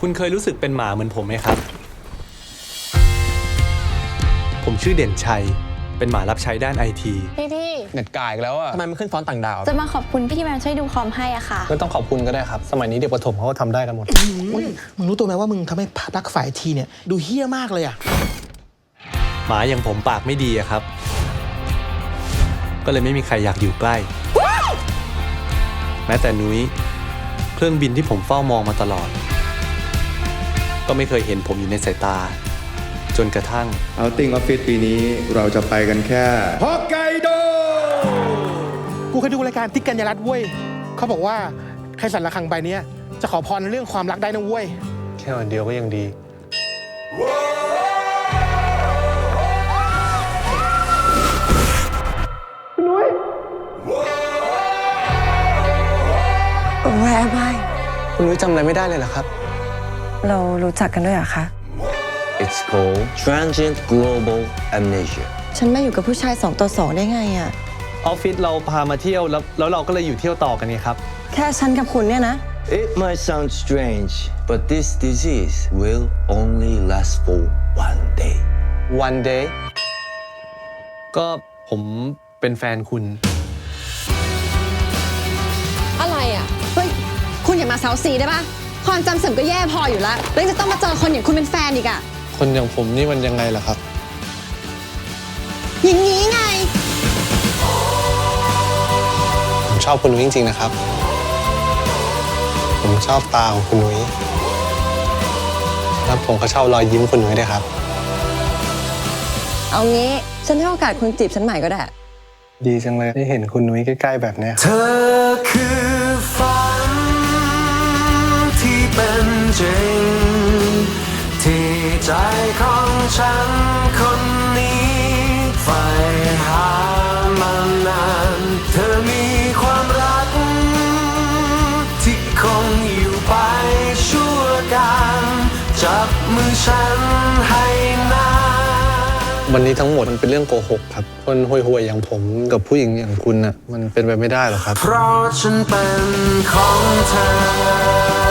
คุณเคยรู้สึกเป็นหมาเหมือนผมไหมครับ ผมชื่อเด่นชัย เป็นหมารับใช้ด้านไอที พี่พี่เน็ตกายอีกแล้วอะทำไมมันขึ้นฟอนต์ต่างดาวจะมาขอบคุณพี่ที่มาช่วยดูคอมให้อะค่ะ ไม่ต้องขอบคุณก็ได้ครับ สมัยนี้เด็กประถมเขาก็ทำได้กันหมด มึงรู้ตัวไหมว่ามึงทำให้ปลั๊กไฟทีเนี่ย ดูเฮี้ยมากเลยอะ หมาอย่างผมปากไม่ดีอะครับ ก็เลยไม่มีใครอยากอยู่ใกล้ แม้แต่นุ้ย เครื่องบินที่ผมเฝ้ามองมาตลอด ก็ไม่เคยเห็นผมอยู่ในสายตา จนกระทั่ง เอาติ้งออฟฟิศปีนี้เราจะไปกันแค่ฮอกไกโด กูเคยดูรายการติ๊กกัญญารัตน์เว้ยเขาบอกว่าใครสั่นระฆังใบเนี้ยจะขอพรเรื่องความรักได้นะเว้ย แค่วันเดียวก็ยังดี Where am I คุณนุ้ยจำอะไรไม่ได้เลยเหรอครับ เรารู้จักกันด้วยเหรอคะ It's called transient global amnesia. ฉันมาอยู่กับผู้ชายสองต่อสองได้ไงอะออฟฟิศเราพามาเที่ยวแล้วแล้วเราก็เลยอยู่เที่ยวต่อกันไงครับ แค่ฉันกับคุณเนี่ยนะ It might sound strange, but this disease will only last for one day. one day ก็ผมเป็นแฟนคุณ อะไรอะเฮ้ย คุณอย่ามาเซาซีได้ปะ ความจำเสื่อมก็แย่พออยู่แล้วแล้วยังจะต้องมาเจอคนอย่างคุณเป็นแฟนอีกอะคนอย่างผมนี่มันยังไงล่ะครับ อย่างนี้ไง ผมชอบคุณนุ้ยจริงๆนะครับ ผมชอบตาของคุณนุ้ยแล้วผมก็ชอบรอยยิ้มคุณนุ้ยด้วยครับ เอางี้ฉันให้โอกาสคุณจีบฉันใหม่ก็ได้ ดีจังเลยได้เห็นคุณนุ้ยใกล้ๆแบบเนี้ย เธอคือ ใจของฉันคนนี้ใฝ่หามานาน เธอมีความรัก ที่คงอยู่ไปชั่วการ จับมือฉันให้นาน วันนี้ทั้งหมดมันเป็นเรื่องโกหกครับ คนห่วยๆอย่างผมกับผู้หญิงอย่างคุณน่ะมันเป็นไปไม่ได้หรอกครับ เพราะฉันเป็นของเธอ